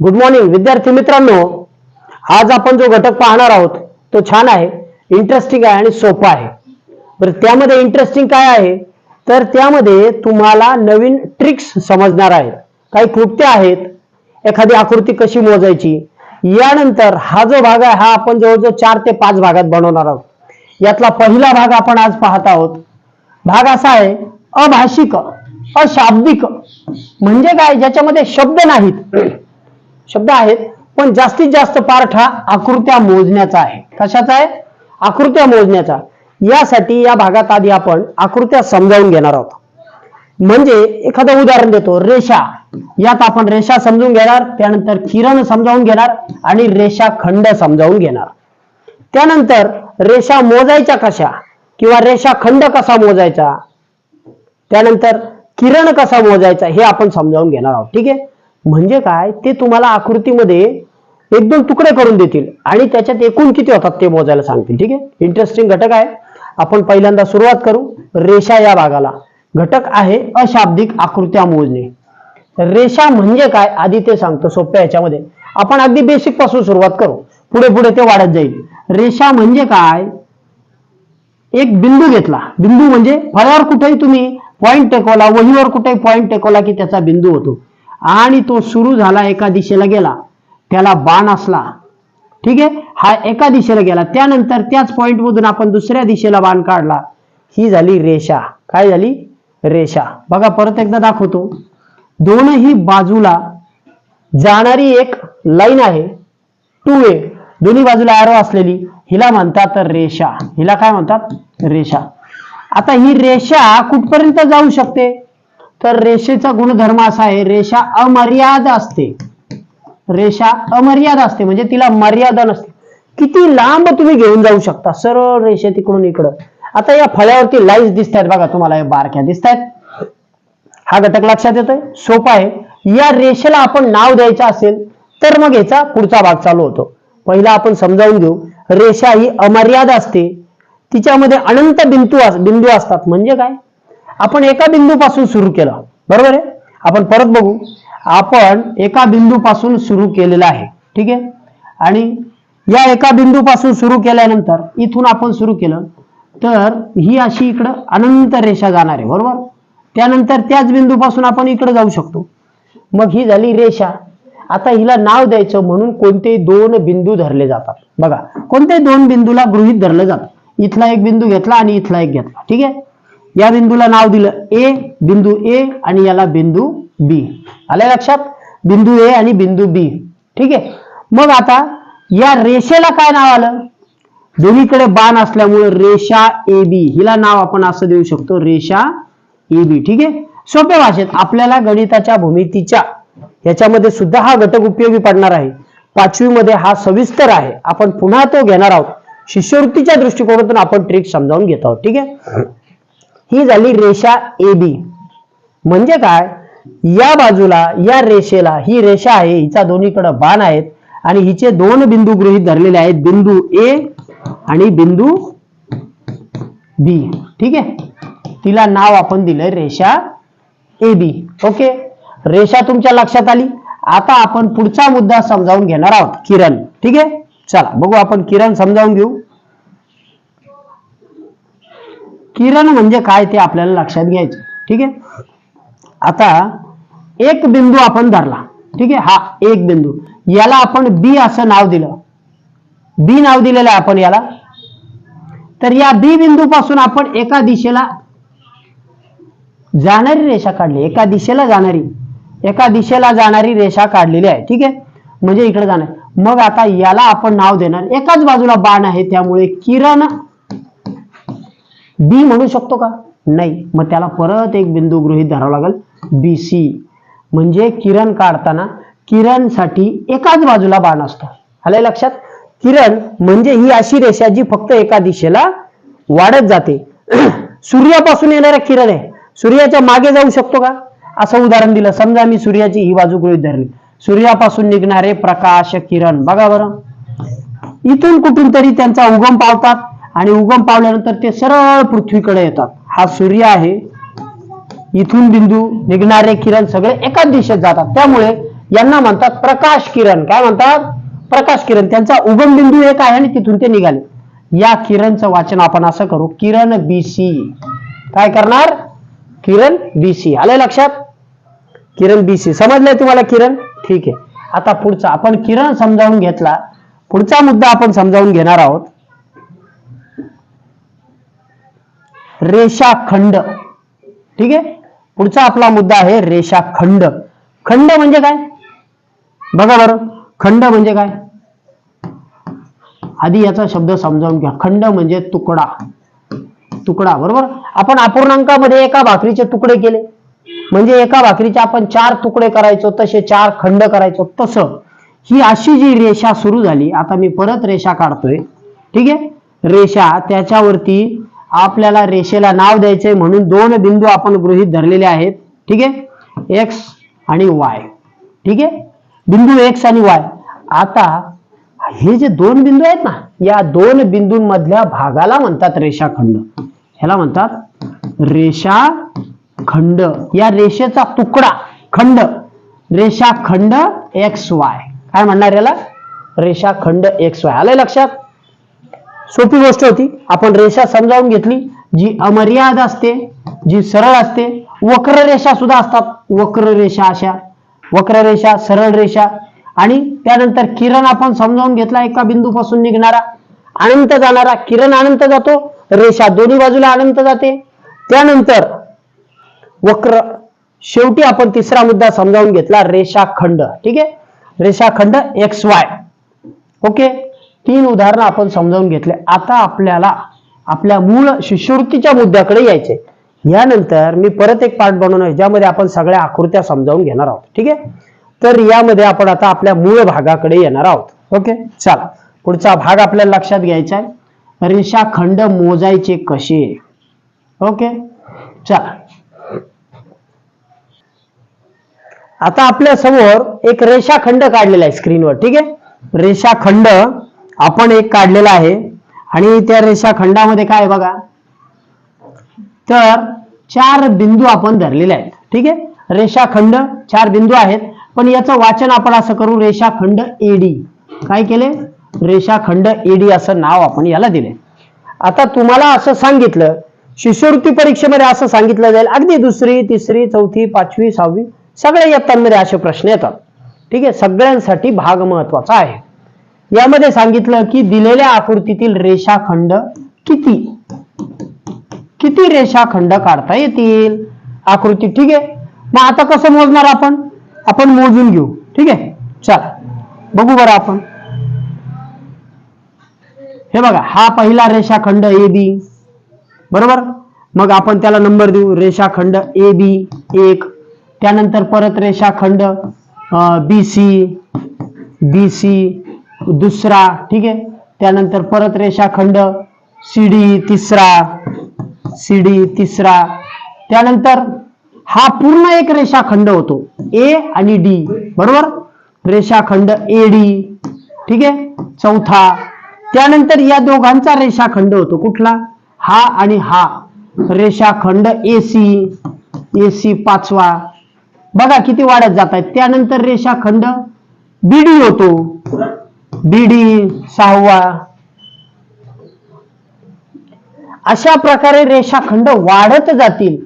Good morning विद्यार्थी मित्रांनो. आज आपण जो घटक पाहणार आहोत तो छान आहे. इंटरेस्टिंग आहे आणि सोपा आहे. बरं त्यामध्ये इंटरेस्टिंग काय आहे? तर त्यामध्ये तुम्हाला नवीन ट्रिक्स समजणार आहेत. काही क्लुप्त्या आहेत. एखादी आकृती कशी मोजायची? यानंतर हा जो भाग आहे हा आपण जवळजवळ चार ते पाच भागात बनवणार आहोत. यातला पहिला भाग आपण आज पाहत आहोत. भाग असा आहे अभाषिक अशाब्दिक. म्हणजे काय? ज्याच्यामध्ये शब्द नाहीत. शब्द आहेत पण जास्तीत जास्त पार्ट हा आकृत्या मोजण्याचा आहे. कशाचा आहे? आकृत्या मोजण्याचा. यासाठी या भागात आधी आपण आकृत्या समजावून घेणार आहोत. म्हणजे एखादं उदाहरण देतो रेषा. यात आपण रेषा समजून घेणार त्यानंतर किरण समजावून घेणार आणि रेषा खंड समजावून घेणार. त्यानंतर रेषा मोजायच्या कशा किंवा रेषा खंड कसा मोजायचा? त्यानंतर किरण कसा मोजायचा हे आपण समजावून घेणार आहोत. ठीक आहे? म्हणजे काय? ते तुम्हाला आकृतीमध्ये एक दोन तुकडे करून देतील. आणि त्याच्यात एकूण किती होतात ते मोजायला सांगतील. ठीक आहे? इंटरेस्टिंग घटक आहे. आपण पहिल्यांदा सुरुवात करू. रेषा या भागाला. घटक आहे अशाब्दिक आकृत्या मोजणे. रेषा म्हणजे काय? आधी ते सांगतो सोप्या याच्यामध्ये आपण अगदी बेसिकपासून सुरुवात करू. पुढे पुढे ते वाढत जाईल. रेषा म्हणजे काय? एक बिंदू घेतला. बिंदू म्हणजे फळ्यावर कुठेही तुम्ही पॉइंट टेकवला वहीवर कुठेही पॉइंट टेकवला की त्याचा बिंदू होतो. आणि तो सुरू झाला एका दिशेला गेला. त्याला बाण असला. ठीक आहे? हा एका दिशेला गेला. त्यानंतर त्याच पॉइंट मधून आपण दुसऱ्या दिशेला बाण काढला. ही झाली रेषा. काय झाली? रेषा. बघा परत एकदा दाखवतो. दोनही बाजूला जाणारी एक लाईन आहे. टू वे दोन्ही बाजूला आरो असलेली. हिला म्हणतात रेषा. हिला काय म्हणतात? रेषा. आता ही रेषा कुठपर्यंत जाऊ शकते? तर रेषेचा गुणधर्म असा आहे रेषा अमर्याद असते. रेषा अमर्याद असते म्हणजे तिला मर्यादा नसते. किती लांब तुम्ही घेऊन जाऊ शकता सरळ रेषे तिकडून इकडं. आता या फळ्यावरती लाईन्स दिसत आहेत बघा तुम्हाला या बारक्या दिसत आहेत हा घटक लक्षात येतोय सोपा आहे. या रेषेला आपण नाव द्यायचं असेल तर मग याचा पुढचा भाग चालू होतो. पहिला आपण समजावून घेऊ रेषा ही अमर्याद असते. तिच्यामध्ये अनंत बिंदू बिंदू असतात म्हणजे काय? आपण एका बिंदूपासून सुरू केलं. बरोबर आहे? आपण परत बघू. आपण एका बिंदूपासून सुरू केलेलं आहे. ठीक आहे? आणि या एका बिंदूपासून सुरू केल्यानंतर इथून आपण सुरू केलं. तर ही अशी इकडं अनंत रेषा जाणार आहे. बरोबर? त्यानंतर त्याच बिंदूपासून आपण इकडे जाऊ शकतो. मग ही झाली रेषा. आता हिला नाव द्यायचं म्हणून कोणते दोन बिंदू धरले जातात. बघा कोणते दोन बिंदूला गृहित धरलं जातं? इथला एक बिंदू घेतला आणि इथला एक घेतला. ठीक आहे? या बिंदूला नाव दिलं ए बिंदू ए आणि याला बिंदू बी. आल्या लक्षात? बिंदू ए आणि बिंदू बी. ठीक आहे? मग आता या रेषेला काय नाव आलं? दोन्हीकडे बाण असल्यामुळे रेषा ए बी. हिला नाव आपण असं देऊ शकतो रेषा ए बी. ठीक आहे? सोप्या भाषेत आपल्याला गणिताच्या भूमितीच्या याच्यामध्ये सुद्धा हा घटक उपयोगी पडणार आहे. पाचवी मध्ये हा सविस्तर आहे. आपण पुन्हा तो घेणार आहोत. शिष्यवृत्तीच्या दृष्टिकोनातून आपण ट्रिक समजावून घेत आहोत. ठीक आहे? ही झाली रेषा ए बी म्हणजे काय? या बाजूला या रेषेला ही रेषा आहे हिचा दोन्हीकडे बाण आहेत आणि हिचे दोन बिंदू गृहीत धरलेले आहेत बिंदू ए आणि बिंदू बी ठीक आहे? तिला नाव आपण दिलंय रेषा ए बी ओके? रेषा तुमच्या लक्षात आली? आता आपण पुढचा मुद्दा समजावून घेणार आहोत किरण. ठीक आहे? चला बघू आपण किरण समजावून घेऊ. किरण म्हणजे काय ते आपल्याला लक्षात घ्यायचं. ठीक आहे? आता एक बिंदू आपण धरला. ठीक आहे? हा एक बिंदू. याला आपण बी असं नाव दिलं. बी नाव दिलेलं आहे आपण याला. तर या बी बिंदू पासून आपण एका दिशेला जाणारी रेषा काढली. एका दिशेला जाणारी. एका दिशेला जाणारी रेषा काढलेली आहे. ठीक आहे? म्हणजे इकडे जाणार. मग आता याला आपण नाव देणार. एकाच बाजूला बाण आहे. त्यामुळे किरण बी म्हणू शकतो का? नाही. मग त्याला परत एक बिंदू गृहीत धरावा लागेल. बी सी म्हणजे किरण काढताना किरणसाठी एकाच बाजूला बाण असतो. आलंय लक्षात? किरण म्हणजे ही अशी रेषा जी फक्त एका दिशेला वाढत जाते. सूर्यापासून येणारा किरण आहे. सूर्याच्या मागे जाऊ शकतो का? असं उदाहरण दिलं. समजा मी सूर्याची ही बाजू गृहीत धरली. सूर्यापासून निघणारे प्रकाश किरण. बघा बरं. इथून कुठून तरी त्यांचा उगम पावतात. आणि उगम पावल्यानंतर ते सरळ पृथ्वीकडे येतात. हा सूर्य आहे. इथून बिंदू निघणारे किरण सगळे एकाच दिशेत जातात. त्यामुळे यांना म्हणतात प्रकाश किरण. काय म्हणतात? प्रकाश किरण. त्यांचा उगम बिंदू एक आहे आणि तिथून ते निघाले. या किरणचं वाचन आपण असं करू. किरण बीसी काय करणार? किरण बीसी आलंय लक्षात? किरण बीसी समजलंय तुम्हाला किरण? ठीक आहे. आता पुढचा आपण किरण समजावून घेतला. पुढचा मुद्दा आपण समजावून घेणार आहोत. रेषाखंड. ठीक आहे? पुढचा आपला मुद्दा आहे रेषाखंड. खंड म्हणजे काय? बघा बरं. खंड म्हणजे काय? आधी याचा शब्द समजावून घ्या. खंड म्हणजे तुकडा. तुकडा बरोबर? आपण अपूर्णांकामध्ये एका भाकरीचे तुकडे केले. म्हणजे एका भाकरीचे आपण चार तुकडे करायचो तसे चार खंड करायचो. तसं. ही अशी जी रेषा सुरू झाली आता मी परत रेषा काढतोय. ठीक आहे? रेषा त्याच्यावरती आपल्याला रेषेला नाव द्यायचंय म्हणून दोन बिंदू आपण गृहीत धरलेले आहेत. ठीक आहे? एक्स आणि वाय ठीक आहे? बिंदू एक्स आणि वाय आता हे जे दोन बिंदू आहेत ना या दोन बिंदूंमधल्या भागाला म्हणतात रेषाखंड. ह्याला म्हणतात रेषाखंड. या रेषेचा तुकडा खंड. रेषाखंड एक्स वाय काय म्हणणार याला? रेषाखंड एक्स वाय आलंय लक्षात? सोपी गोष्ट होती. आपण रेषा समजावून घेतली. जी अमर्याद असते जी सरळ असते वक्र रेषा सुद्धा असतात. वक्र रेषा अशा वक्र रेषा सरळ रेषा. आणि त्यानंतर किरण आपण समजावून घेतला एका बिंदूपासून निघणारा अनंत जाणारा. किरण अनंत जातो रेषा दोन्ही बाजूला अनंत जाते. त्यानंतर वक्र शेवटी आपण तिसरा मुद्दा समजावून घेतला रेषाखंड. ठीक आहे? रेषाखंड एक्स वाय ओके? तीन उदाहरणं आपण समजावून घेतले. आता आपल्याला आपल्या मूळ शिष्यवृत्तीच्या मुद्द्याकडे यायचे यानंतर मी परत एक पार्ट बनवणार ज्यामध्ये आपण सगळ्या आकृत्या समजावून घेणार आहोत. ठीक आहे? तर यामध्ये आपण आता आपल्या मूळ भागाकडे येणार आहोत. ओके? चला. पुढचा भाग आपल्याला लक्षात घ्यायचा आहे. रेषाखंड मोजायचे कसे? ओके? चला. आता आपल्यासमोर एक रेषाखंड काढलेला आहे स्क्रीनवर ठीक आहे? रेषाखंड आपण एक काढलेला आहे. आणि त्या रेषाखंडामध्ये काय आहे बघा? तर चार बिंदू आपण धरलेले आहेत. ठीक आहे? रेषाखंड चार बिंदू आहेत. पण याचं वाचन आपण असं करू रेषाखंड एडी काय केले? रेषाखंड एडी असं नाव आपण याला दिले. आता तुम्हाला असं सांगितलं शिष्यवृत्ती परीक्षेमध्ये असं सांगितलं जाईल. अगदी दुसरी तिसरी चौथी पाचवी सहावी सगळ्या इयत्तांमध्ये असे प्रश्न येतात. ठीक आहे? सगळ्यांसाठी भाग महत्त्वाचा आहे. यामध्ये सांगितलं की दिलेल्या आकृतीतील रेषाखंड किती? किती रेषाखंड काढता येतील? आकृती ठीक आहे? मग आता कसं मोजणार आपण? आपण मोजून घेऊ. ठीक आहे? चला. बघू बरं आपण. हे बघा हा पहिला रेषाखंड ए बी. बरोबर? मग आपण त्याला नंबर देऊ. रेषाखंड ए बी एक. त्यानंतर परत रेषाखंड बी सी. B C. दुसरा ठीक आहे? त्यानंतर परत रेषाखंड सीडी तिसरा सीडी तिसरा. त्यानंतर हा पूर्ण एक रेषाखंड होतो ए आणि डी बरोबर? रेषाखंड ए डी ठीक आहे? चौथा. त्यानंतर या दोघांचा रेषाखंड होतो कुठला? हा आणि हा. रेषाखंड ए सी ए सी पाचवा. बघा किती वाढत जात आहेत. त्यानंतर रेषाखंड बीडी होतो. बीडी सहावा अशा प्रकारे रेषाखंड वाढत जातील.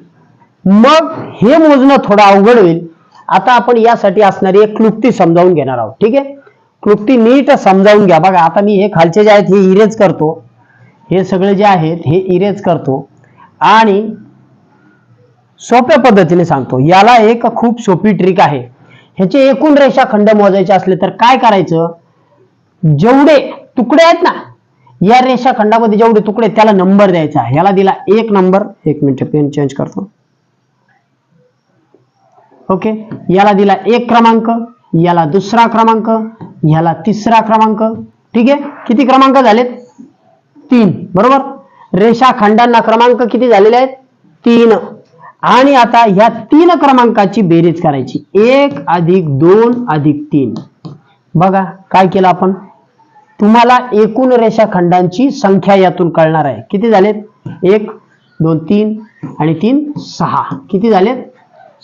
मग हे मोजणं थोडं अवघड होईल. आता आपण यासाठी असणारी एक क्लुप्ती समजावून घेणार आहोत. ठीक आहे? क्लुप्ती नीट समजावून घ्या. बघा आता मी हे खालचे जे आहेत हे इरेज करतो. हे सगळे जे आहेत हे इरेज करतो. आणि सोप्या पद्धतीने सांगतो. याला एक खूप सोपी ट्रिक आहे. ह्याचे एकूण रेषाखंड मोजायचे असले तर काय करायचं? जेवढे तुकडे आहेत ना या रेषाखंडामध्ये जेवढे तुकडे त्याला नंबर द्यायचा याला दिला एक नंबर एक मिनिट पेन चेंज करतो. ओके याला दिला एक क्रमांक याला दुसरा क्रमांक याला तिसरा क्रमांक. ठीक आहे? किती क्रमांक झालेत? तीन. बरोबर? रेषाखंडांना क्रमांक किती झालेले आहेत? तीन. आणि आता ह्या तीन क्रमांकाची बेरीज करायची. एक अधिक दोन अधिक तीन. बघा काय केलं आपण? तुम्हाला एकूण रेषाखंडांची संख्या यातून कळणार आहे. किती झालेत? एक दोन तीन आणि तीन सहा. किती झालेत?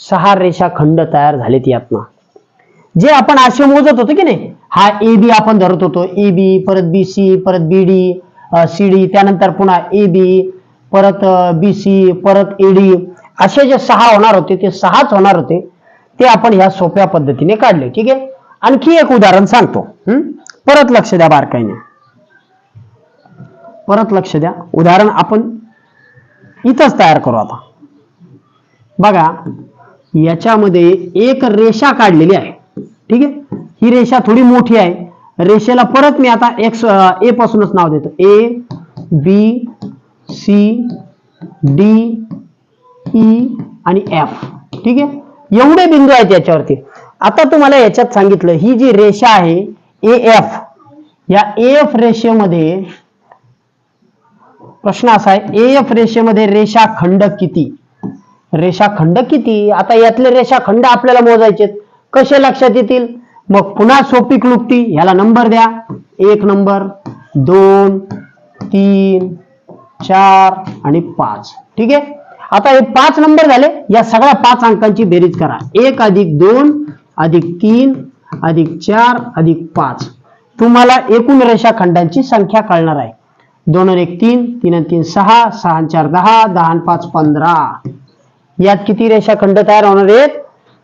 सहा रेषाखंड तयार झालेत यातनं. जे आपण आशय मोजत होतो की नाही हा ए बी आपण धरत होतो. ए बी परत बी सी परत बी डी सी डी त्यानंतर पुन्हा ए बी परत बी सी परत ए डी. असे जे सहा होणार होते ते सहाच होणार होते ते आपण ह्या सोप्या पद्धतीने काढले. ठीक आहे? आणखी एक उदाहरण सांगतो. हम्म परत लक्ष द्या बारकाईने. परत लक्ष द्या. उदाहरण आपण इथंच तयार करू आता. बघा याच्यामध्ये एक रेषा काढलेली आहे. ठीक आहे? ही रेषा थोडी मोठी आहे. रेषेला परत मी आता एक्स ए पासूनच नाव देतो. A B C D E आणि एफ ठीक आहे? एवढे बिंदू आहेत याच्यावरती. आता तुम्हाला याच्यात सांगितलं ही जी रेषा आहे ए एफ या ए एफ रेषेमध्ये प्रश्न असा आहे ए एफ रेषेमध्ये रेषाखंड किती? रेषाखंड किती? आता यातले रेषाखंड आपल्याला मोजायचे कसे लक्षात येतील? मग पुन्हा सोपी क्लुप्ती ह्याला नंबर द्या. एक नंबर दोन तीन चार आणि पाच. ठीक आहे? आता हे पाच नंबर झाले. या सगळ्या पाच अंकांची बेरीज करा. एक अधिक दोन अधिक तीन अधिक चार अधिक पाच. तुम्हाला एकूण रेषाखंडांची संख्या कळणार आहे. दोन एक तीन तीन तीन सहा सहा चार दहा दहा पाच पंधरा. यात किती रेषाखंड तयार होणार आहेत?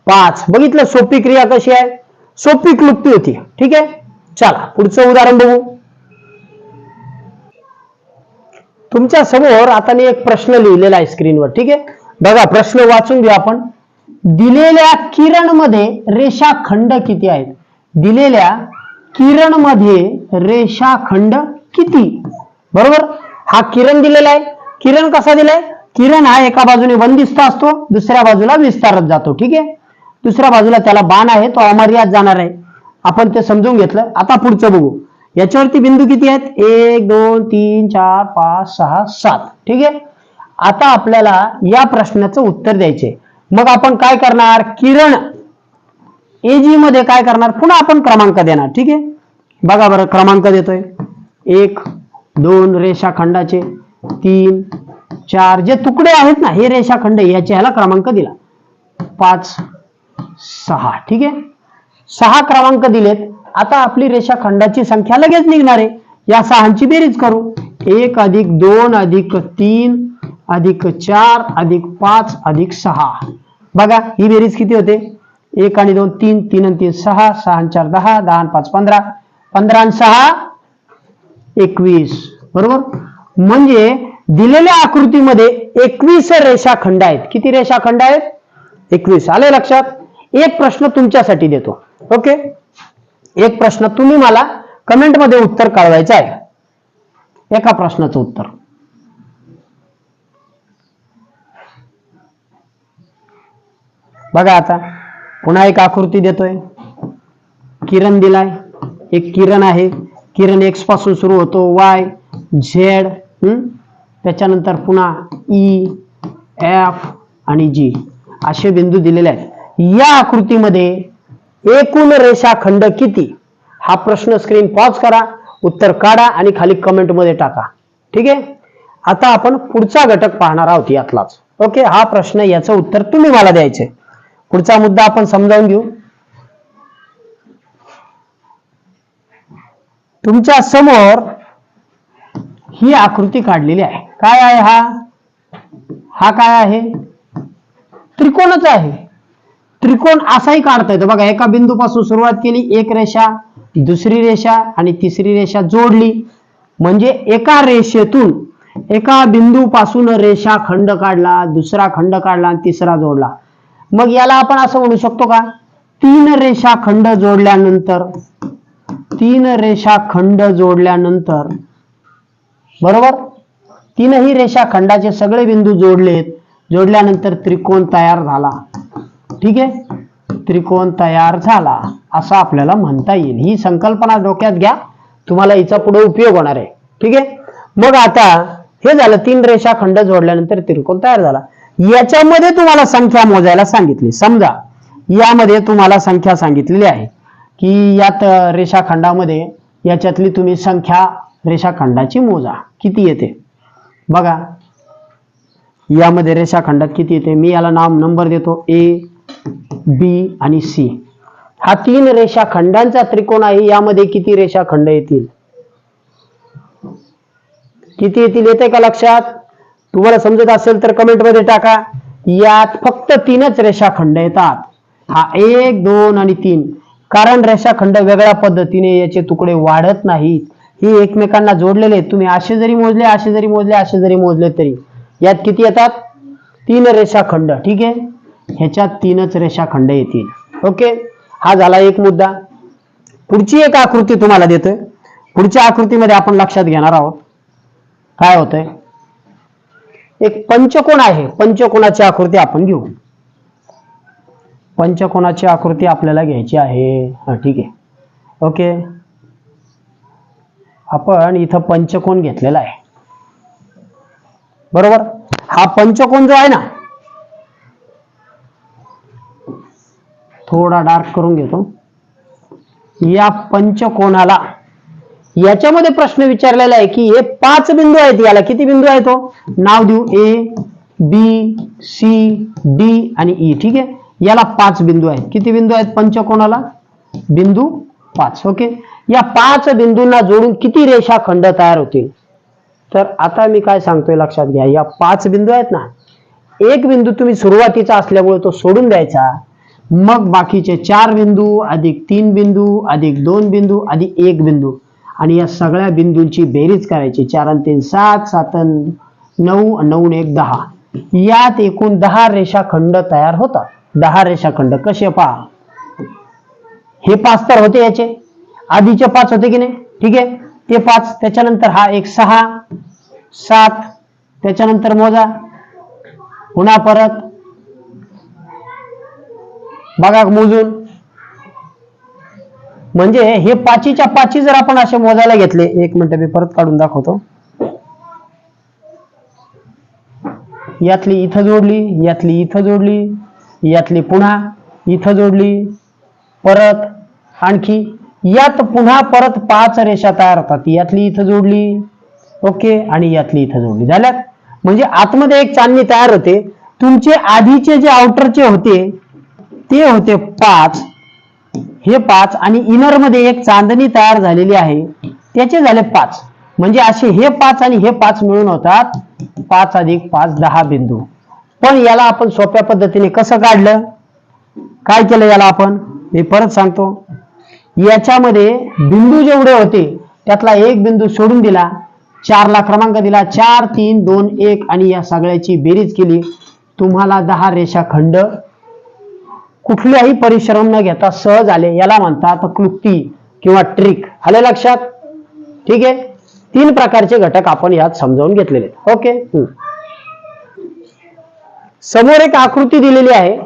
पाच. बघितलं सोपी क्रिया कशी आहे? सोपी क्लुप्ती होती. ठीक आहे? चला पुढचं उदाहरण बघू. तुमच्यासमोर आता मी एक प्रश्न लिहिलेला आहे स्क्रीनवर ठीक आहे? बघा प्रश्न वाचून घेऊ आपण. दिलेल्या किरणमध्ये रेषाखंड किती आहेत? दिलेल्या किरणमध्ये रेषाखंड किती? बरोबर? हा किरण दिलेला आहे. किरण कसा दिलाय? किरण हा एका बाजूने बंदिस्त असतो दुसऱ्या बाजूला विस्तारत जातो. ठीक आहे? दुसऱ्या बाजूला त्याला बाण आहे तो अमर्याद जाणार आहे. आपण ते समजून घेतलं. आता पुढचं बघू. याच्यावरती बिंदू किती आहेत? एक दोन तीन चार पाच सहा सात. ठीक आहे? आता आपल्याला या प्रश्नाचं उत्तर द्यायचे मग आपण काय करणार? किरण एजी मध्ये काय करणार? पुन्हा आपण क्रमांक देणार. ठीक आहे? बघा बरं क्रमांक देतोय. एक दोन रेषाखंडाचे तीन चार जे तुकडे आहेत ना हे रेषाखंड याचे ह्याला क्रमांक दिला. पाच सहा. ठीक आहे? सहा क्रमांक दिलेत. आता आपली रेषाखंडाची संख्या लगेच निघणार आहे. या सहांची बेरीज करू. एक अधिक दोन अधिक तीन अधिक चार अधिक पाच अधिक सहा. बघा ही बेरीज किती होते? एक आणि दोन तीन तीन आणि तीन सहा सहा आणि चार दहा दहा आणि पाच पंधरा. पंधरा आणि सहा एकवीस. बरोबर? म्हणजे दिलेल्या आकृतीमध्ये एकवीस रेषाखंड आहेत. किती रेषाखंड आहेत? एकवीस. आले लक्षात? एक प्रश्न तुमच्यासाठी देतो. ओके? एक प्रश्न तुम्ही मला कमेंटमध्ये उत्तर कळवायचं आहे. एका प्रश्नाचं उत्तर. बघा आता पुन्हा एक आकृती देतोय. किरण दिलाय. एक किरण आहे. किरण एक्सपासून सुरू होतो. वाय झेड त्याच्यानंतर पुन्हा e, ई एफ आणि जी असे बिंदू दिलेले आहेत. या आकृतीमध्ये एकूण रेषाखंड किती? हा प्रश्न स्क्रीन पॉज करा उत्तर काढा आणि खाली कमेंटमध्ये टाका. ठीक आहे? आता आपण पुढचा घटक पाहणार आहोत यातलाच. ओके हा प्रश्न याचं उत्तर तुम्ही मला द्यायचे पुढचा मुद्दा आपण समजावून घेऊ. तुमच्यासमोर ही आकृती काढलेली आहे. काय आहे हा? हा काय आहे? त्रिकोणच आहे. त्रिकोण असाही काढता येतो. बघा एका बिंदूपासून सुरुवात केली एक रेषा दुसरी रेषा आणि तिसरी रेषा जोडली. म्हणजे एका रेषेतून एका बिंदूपासून रेषा खंड काढला दुसरा खंड काढला आणि तिसरा जोडला. मग याला आपण असं म्हणू शकतो का? तीन रेषा खंड जोडल्यानंतर तीन रेषा खंड जोडल्यानंतर बरोबर? तीनही रेषा खंडाचे सगळे बिंदू जोडलेत जोडल्यानंतर त्रिकोण तयार झाला. ठीक आहे? त्रिकोण तयार झाला. असं आपल्याला म्हणता येईल. ही संकल्पना डोक्यात घ्या. तुम्हाला हिचा पुढे उपयोग होणार आहे. ठीक आहे? मग आता हे झालं तीन रेषाखंड जोडल्यानंतर त्रिकोण तयार झाला. याच्यामध्ये तुम्हाला संख्या मोजायला सांगितली. समजा यामध्ये तुम्हाला संख्या सांगितलेली आहे की यात रेषाखंडामध्ये याच्यातली तुम्ही संख्या रेषाखंडाची मोजा. किती येते? बघा. यामध्ये रेषाखंडात किती येते? मी याला नाव नंबर देतो. ए बी आणि सी हा तीन रेषाखंडांचा त्रिकोण आहे. यामध्ये किती रेषाखंड येतील? किती येतील येते का लक्षात? तुम्हाला समजत असेल तर कमेंटमध्ये टाका. यात फक्त तीनच रेषाखंड येतात. हा एक दोन आणि तीन. कारण रेषाखंड वेगळ्या पद्धतीने याचे तुकडे वाढत नाहीत. ही एकमेकांना जोडलेले तुम्ही असे जरी मोजले असे जरी मोजले असे जरी मोजले तरी. यात किती येतात? तीन रेषाखंड. ठीक आहे? ह्याच्यात तीनच रेषाखंड येतील. ओके? हा झाला एक मुद्दा. पुढची एक आकृती तुम्हाला देतोय. पुढच्या आकृतीमध्ये आपण लक्षात घेणार आहोत. काय होतंय? एक पंचकोण आहे. पंचकोणाची आकृती आपण घेऊ. पंचकोणाची आकृती आपल्याला घ्यायची आहे. हा ठीक आहे. ओके. आपण इथं पंचकोण घेतलेला आहे. बरोबर? हा पंचकोण जो आहे ना थोडा डार्क करून घेतो. या पंचकोणाला याच्यामध्ये प्रश्न विचारलेला आहे की हे पाच बिंदू आहेत याला किती बिंदू आहेत तो नाव देऊ. ए बी सी डी आणि ई ठीक आहे? याला पाच बिंदू आहेत. किती बिंदू आहेत पंचकोणाला बिंदू पाच ओके? या पाच बिंदूंना जोडून किती रेषाखंड तयार होतील? तर आता मी काय सांगतोय लक्षात घ्या या पाच बिंदू आहेत ना एक बिंदू तुम्ही सुरुवातीचा असल्यामुळे तो सोडून द्यायचा मग बाकीचे चार बिंदू अधिक तीन बिंदू अधिक दोन बिंदू अधिक एक बिंदू. आणि या सगळ्या बिंदूंची बेरीज करायची. चार आणि तीन सात सात नऊ नऊ एक दहा. यात एकूण दहा रेषाखंड तयार होतात. दहा रेषाखंड. कसे पहा? हे पाच तर होते याचे. आधीचे पाच होते की नाही? ठीक आहे. ते पाच त्याच्यानंतर हा एक सहा. सात त्याच्यानंतर मोजा. पुन्हा परत. बघा मोजून. म्हणजे हे पाचीच्या पाची जर आपण असे मोजायला घेतले एक मिनिट मी परत काढून दाखवतो. यातली इथं जोडली यातली इथं जोडली यातली पुन्हा इथं जोडली परत आणखी यात पुन्हा परत पाच रेषा तयार होतात. यातली इथं जोडली ओके आणि यातली इथं जोडली. झाल्यात? म्हणजे आतमध्ये एक चांदणी तयार होते. तुमचे आधीचे जे आउटरचे होते ते होते पाच. हे पाच आणि इनरमध्ये एक चांदणी तयार झालेली आहे. त्याचे झाले पाच. म्हणजे असे हे पाच आणि हे पाच मिळून होतात पाच अधिक पाच दहा बिंदू. पण याला आपण सोप्या पद्धतीने कसं काढलं? काय केलं याला आपण? मी परत सांगतो. याच्यामध्ये बिंदू जेवढे होते त्यातला एक बिंदू सोडून दिला. चारला क्रमांक दिला. चार तीन दोन एक आणि या सगळ्याची बेरीज केली. तुम्हाला दहा रेषाखंड कुठल्याही परिश्रम न घेता सहज आले. याला म्हणतात क्लुप्ती किंवा ट्रिक आले लक्षात? ठीक आहे? तीन प्रकारचे घटक आपण यात समजावून घेतलेले ओके? समोर एक आकृती दिलेली आहे.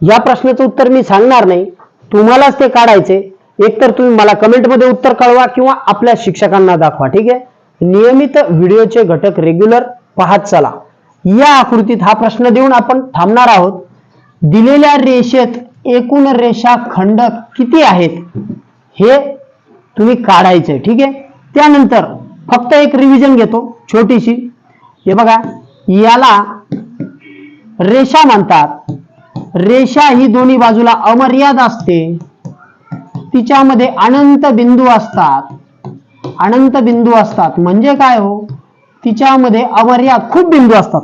या प्रश्नाचं उत्तर मी सांगणार नाही. तुम्हालाच ते काढायचे. एकतर तुम्ही मला कमेंटमध्ये उत्तर कळवा किंवा आपल्या शिक्षकांना दाखवा. ठीक आहे? नियमित व्हिडिओचे घटक रेग्युलर पाहत चला. या आकृतीत हा प्रश्न देऊन आपण थांबणार आहोत. दिलेल्या रेषेत एकूण रेषा खंड किती आहेत? हे तुम्ही काढायचे ठीक आहे? त्यानंतर फक्त एक रिव्हिजन घेतो छोटीशी. हे बघा याला रेषा म्हणतात. रेषा ही दोन्ही बाजूला अमर्याद असते. तिच्यामध्ये अनंत बिंदू असतात. अनंत बिंदू असतात. म्हणजे काय हो? तिच्यामध्ये अमर्याद खूप बिंदू असतात.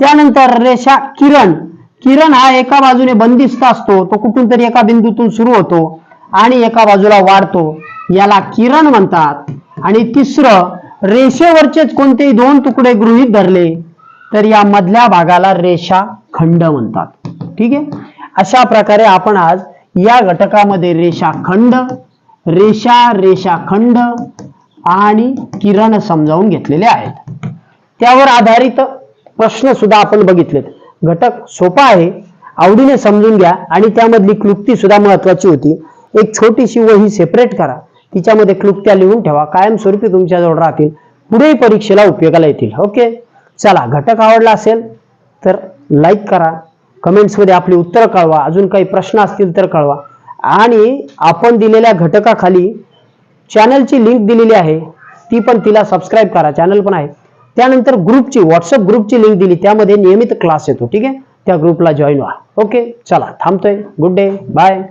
त्यानंतर रेषा किरण. किरण हा एका बाजूने बंदिस्त असतो तो कुठून तरी एका बिंदूतून सुरू होतो आणि एका बाजूला वाढतो. याला किरण म्हणतात. आणि तिसरं रेषेवरचेच कोणतेही दोन तुकडे गृहीत धरले तर या मधल्या भागाला रेषा खंड म्हणतात. ठीक आहे? अशा प्रकारे आपण आज या घटकामध्ये रेषाखंड रेषा रेषाखंड आणि किरण समजावून घेतलेले आहेत. त्यावर आधारित प्रश्न सुद्धा आपण बघितलेत. घटक सोपा आहे. आवडीने समजून घ्या आणि त्यामधली क्लुप्ती सुद्धा महत्वाची होती. एक छोटीशी वही सेपरेट करा. तिच्यामध्ये क्लुप्त्या लिहून ठेवा. कायमस्वरूपी तुमच्याजवळ राहतील. पुढेही परीक्षेला उपयोगाला येतील. ओके? चला घटक आवडला असेल तर लाईक करा. कमेंट्समध्ये आपली उत्तरं कळवा. अजून काही प्रश्न असतील तर कळवा. आणि आपण दिलेल्या घटकाखाली चॅनलची लिंक दिलेली आहे. ती पण तिला सबस्क्राईब करा. चॅनल पण आहे. त्यानंतर ग्रुपची व्हॉट्सअप ग्रुपची लिंक दिली. त्यामध्ये नियमित क्लास येतो. ठीक आहे? त्या ग्रुपला जॉईन व्हा. ओके चला थांबतोय. Good day bye